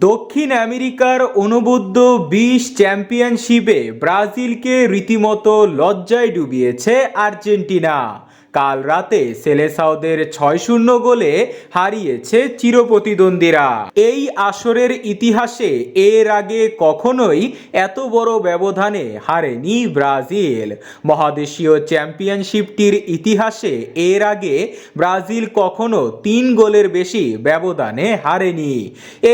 দক্ষিণ আমেরিকার অনুবদ্ধ বিশ চ্যাম্পিয়নশিপে ব্রাজিলকে রীতিমতো লজ্জায় ডুবিয়েছে আর্জেন্টিনা। কাল রাতে সেলেসাওদের ছয় শূন্য গোলে হারিয়েছে চিরপ্রতিদ্বন্দ্বীরা। এই আসরের ইতিহাসে এর আগে কখনোই এত বড় ব্যবধানে হারেনি ব্রাজিল। মহাদেশীয় চ্যাম্পিয়নশিপটির ইতিহাসে এর আগে ব্রাজিল কখনো তিন গোলের বেশি ব্যবধানে হারেনি।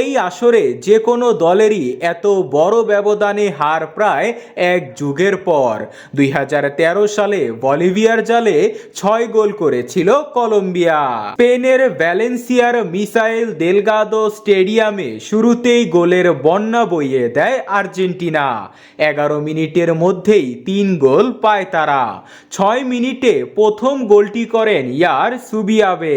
এই আসরে যে কোনো দলেরই এত বড় ব্যবধানে হার প্রায় এক যুগের পর। দুই হাজার তেরো সালে বলিভিয়ার জালে ছয় গোল করেছিল কলম্বিয়া। স্পেনের ভ্যালেন্সিয়ার মিসাইল দেলগাদো স্টেডিয়ামে শুরুতেই গোলের বন্যা বইয়ে দেয় আর্জেন্টিনা। এগারো মিনিটের মধ্যেই তিন গোল পায় তারা। ছয় মিনিটে প্রথম গোলটি করেন ইয়ার সুবিয়াবে।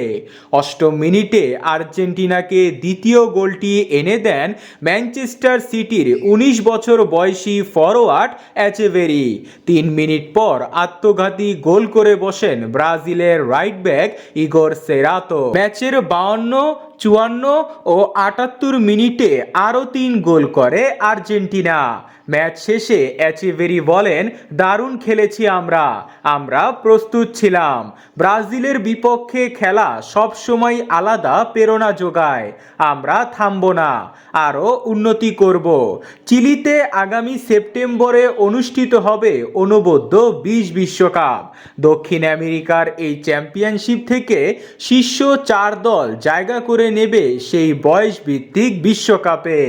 অষ্টম মিনিটে আর্জেন্টিনাকে দ্বিতীয় গোলটি এনে দেন ম্যানচেস্টার সিটির উনিশ বছর বয়সী ফরোয়ার্ড অ্যাচেভেরি তিন মিনিট পর আত্মঘাতী গোল করে বসেন ব্রাজিলের রাইট ব্যাক ইগোর সেরাতো ম্যাচের বাউন্ন চুয়ান্ন ও আটাত্তর মিনিটে আরও তিন গোল করে আর্জেন্টিনা। ম্যাচ শেষে অ্যাচিভেরি বলেন, দারুণ খেলেছি আমরা। আমরা প্রস্তুত ছিলাম। ব্রাজিলের বিপক্ষে খেলা সবসময় আলাদা প্রেরণা যোগায়। আমরা থামব না, আরও উন্নতি করব। চিলিতে আগামী সেপ্টেম্বরে অনুষ্ঠিত হবে অনুবদ্ধ বিশ বিশ্বকাপ। দক্ষিণ আমেরিকার এই চ্যাম্পিয়নশিপ থেকে শীর্ষ চার দল জায়গা করে নেবে সেই বয়স ভিত্তিক বিশ্বকাপে।